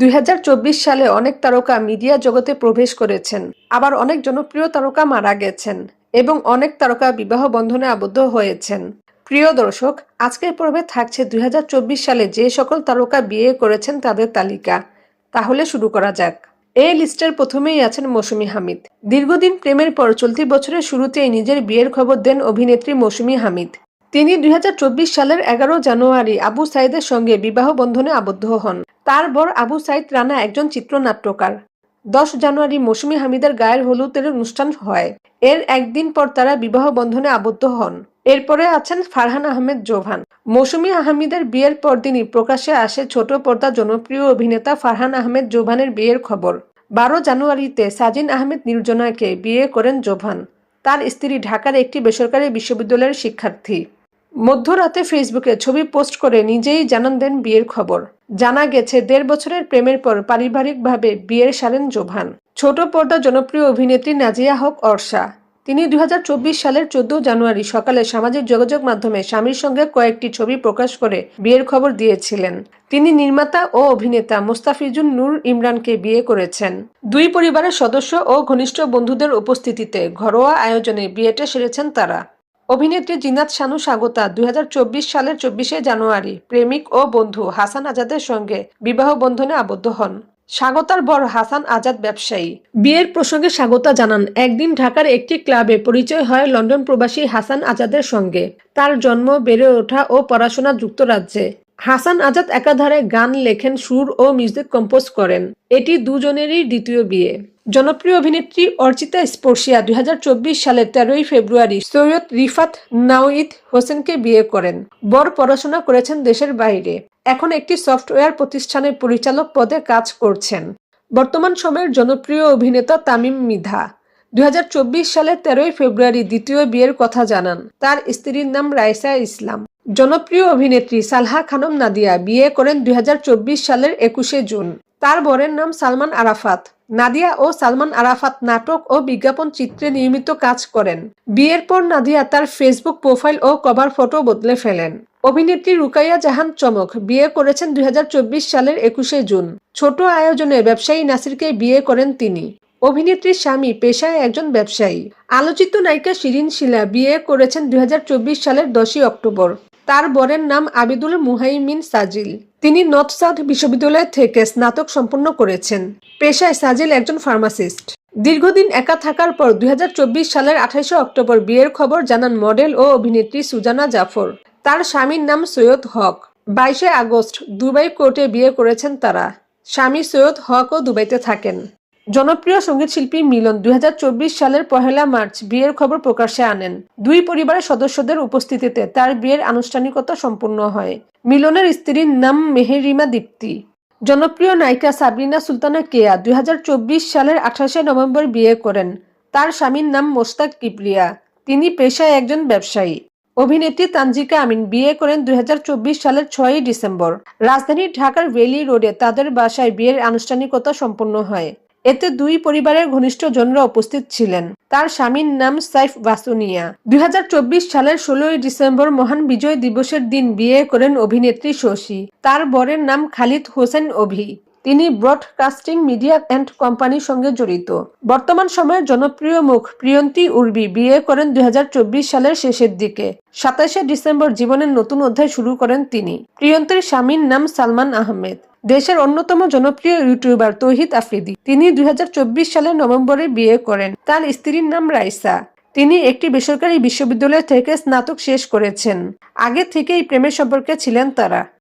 দুই হাজার চব্বিশ সালে অনেক তারকা মিডিয়া জগতে প্রবেশ করেছেন। আবার অনেক জনপ্রিয় তারকা মারা গেছেন এবং অনেক তারকা বিবাহ বন্ধনে আবদ্ধ হয়েছেন। প্রিয় দর্শক, আজকের পর্বে থাকছে দুই হাজার চব্বিশ সালে যে সকল তারকা বিয়ে করেছেন তাদের তালিকা। তাহলে শুরু করা যাক। এই লিস্টের প্রথমেই আছেন মৌসুমী হামিদ। দীর্ঘদিন প্রেমের পর চলতি বছরের শুরুতেই নিজের বিয়ের খবর দেন অভিনেত্রী মৌসুমী হামিদ। তিনি দুই হাজার চব্বিশ সালের এগারো জানুয়ারি আবু সাইদের সঙ্গে বিবাহ বন্ধনে আবদ্ধ হন। তার বর আবু সাইদ রানা একজন চিত্রনাট্যকার। দশ জানুয়ারি মৌসুমী হামিদের গায়ের হলুদের অনুষ্ঠান হয়। এর একদিন পর তারা বিবাহ বন্ধনে আবদ্ধ হন। এরপরে আছেন ফারহান আহমেদ জোভান। মৌসুমি আহমেদের বিয়ের পরদিনই প্রকাশ্যে আসে ছোট পর্দা জনপ্রিয় অভিনেতা ফারহান আহমেদ জোভানের বিয়ের খবর। বারো জানুয়ারিতে সাজিন আহমেদ নির্জনাকে বিয়ে করেন জোভান। তার স্ত্রী ঢাকার একটি বেসরকারি বিশ্ববিদ্যালয়ের শিক্ষার্থী। মধ্যরাতে ফেসবুকে ছবি পোস্ট করে নিজেই জানান দেন বিয়ের খবর। জানা গেছে, দেড় বছরের প্রেমের পর পারিবারিকভাবে বিয়ের সারেন জোভান। ছোট পর্দা জনপ্রিয় অভিনেত্রী নাজিয়া হক অর্ষা। তিনি দুই হাজার চব্বিশ সালের চোদ্দ জানুয়ারি সকালে সামাজিক যোগাযোগ মাধ্যমে স্বামীর সঙ্গে কয়েকটি ছবি প্রকাশ করে বিয়ের খবর দিয়েছিলেন। তিনি নির্মাতা ও অভিনেতা মুস্তাফিজুন নূর ইমরানকে বিয়ে করেছেন। দুই পরিবারের সদস্য ও ঘনিষ্ঠ বন্ধুদের উপস্থিতিতে ঘরোয়া আয়োজনে বিয়েটা সেরেছেন তারা। অভিনেত্রী জিনাত শানু স্বাগতা দুই সালের চব্বিশে জানুয়ারি। প্রেমিক ও বন্ধু হাসান আজাদের সঙ্গে বিবাহ বন্ধনে আবদ্ধ হন। স্বাগতার বর হাসান আজাদ ব্যবসায়ী। বিয়ের প্রসঙ্গে স্বাগতা জানান, একদিন ঢাকার একটি ক্লাবে পরিচয় হয় লন্ডন প্রবাসী হাসান আজাদের সঙ্গে। তার জন্ম বেড়ে ওঠা ও পড়াশোনা যুক্তরাজ্যে। হাসান আজাদ একাধারে গান লেখেন, সুর ও মিউজিক কম্পোজ করেন। এটি দুজনেরই দ্বিতীয় বিয়ে। জনপ্রিয় অভিনেত্রী অর্চিতা স্পর্শিয়া দুই হাজার চব্বিশ সালের তেরোই ফেব্রুয়ারি সৈয়দ রিফাত নাওইদ হোসেনকে বিয়ে করেন। বর পড়াশোনা করেছেন দেশের বাইরে। এখন একটি সফটওয়্যার প্রতিষ্ঠানের পরিচালক পদে কাজ করছেন। বর্তমান সময়ের জনপ্রিয় অভিনেতা তামিম মিধা। দুই হাজার চব্বিশ সালের তেরোই ফেব্রুয়ারি দ্বিতীয় বিয়ের কথা জানান। তার স্ত্রীর নাম রাইসা ইসলাম। জনপ্রিয় অভিনেত্রী সালহা খানম নাদিয়া বিয়ে করেন দুই হাজার চব্বিশ সালের একুশে জুন। তার বরের নাম সালমান আরাফাত। নাদিয়া ও সালমান আরাফাত নাটক ও বিজ্ঞাপন চিত্রে নিয়মিত কাজ করেন। বিয়ের পর নাদিয়া তার ফেসবুক প্রোফাইল ও কভার ফটো বদলে ফেলেন। অভিনেত্রী রুকাইয়া জাহান চমক বিয়ে করেছেন দুই হাজার চব্বিশ সালের একুশে জুন। ছোট আয়োজনে ব্যবসায়ী নাসিরকে বিয়ে করেন তিনি। অভিনেত্রীর স্বামী পেশায় একজন ব্যবসায়ী। আলোচিত নায়িকা শিরিন শিলা বিয়ে করেছেন দুই হাজার চব্বিশ সালের দশই অক্টোবর। তার বরের নাম আবিদুল মুহাইমিন সাজিল। তিনি নর্থ সাউথ বিশ্ববিদ্যালয় থেকে স্নাতক সম্পন্ন করেছেন। পেশায় সাজিল একজন ফার্মাসিস্ট। দীর্ঘদিন একা থাকার পর দুই সালের আঠাশে অক্টোবর বিয়ের খবর জানান মডেল ও অভিনেত্রী সুজানা জাফর। তার স্বামীর নাম সৈয়দ হক। বাইশে আগস্ট দুবাই কোর্টে বিয়ে করেছেন তারা। স্বামী সৈয়দ হকও দুবাইতে থাকেন। জনপ্রিয় সংগীত শিল্পী মিলন দুই হাজার চব্বিশ সালের পহেলা মার্চ বিয়ের খবর প্রকাশ্যে আনেন। দুই পরিবারের সদস্যদের উপস্থিতিতে তার বিয়ের আনুষ্ঠানিকতা সম্পূর্ণ হয়। মিলনের স্ত্রীর নাম মেহেরিমা দীপ্তি। জনপ্রিয় নায়িকা সাবরিনা সুলতানা কেয়া দুই সালের আঠাশে নভেম্বর বিয়ে করেন। তার স্বামীর নাম মোস্তাক কিবরিয়া। তিনি পেশায় একজন ব্যবসায়ী। অভিনেত্রী তানজিকা আমিন বিয়ে করেন দুই হাজার চব্বিশ সালের ছয়ই ডিসেম্বর। রাজধানীর ঢাকার ভেলি রোডে তাদের বাসায় বিয়ের আনুষ্ঠানিকতা সম্পন্ন হয়। এতে দুই পরিবারের ঘনিষ্ঠ জনরা উপস্থিত ছিলেন। তার স্বামীর নাম সাইফ বাসুনিয়া দুই হাজার চব্বিশ সালের ষোলোই ডিসেম্বর মহান বিজয় দিবসের দিন বিয়ে করেন অভিনেত্রী শশী। তার বরের নাম খালিদ হোসেন অভি। তিনি ব্রডকাস্টিং মিডিয়া অ্যান্ড কোম্পানির সঙ্গে জড়িত। বর্তমান সময়ের জনপ্রিয় মুখ প্রিয়ন্তী উর্বি বিয়ে করেন দুই হাজার চব্বিশ সালের শেষের দিকে। সাতাশে ডিসেম্বর জীবনের নতুন অধ্যায় শুরু করেন তিনি। প্রিয়ন্তীর স্বামীর নাম সালমান আহমেদ। দেশের অন্যতম জনপ্রিয় ইউটিউবার তৌহিদ আফ্রিদি। তিনি দুই সালের নভেম্বরে বিয়ে করেন। তার স্ত্রীর নাম রাইসা। তিনি একটি বেসরকারি বিশ্ববিদ্যালয় থেকে স্নাতক শেষ করেছেন। আগে থেকেই প্রেমের সম্পর্কে ছিলেন তারা।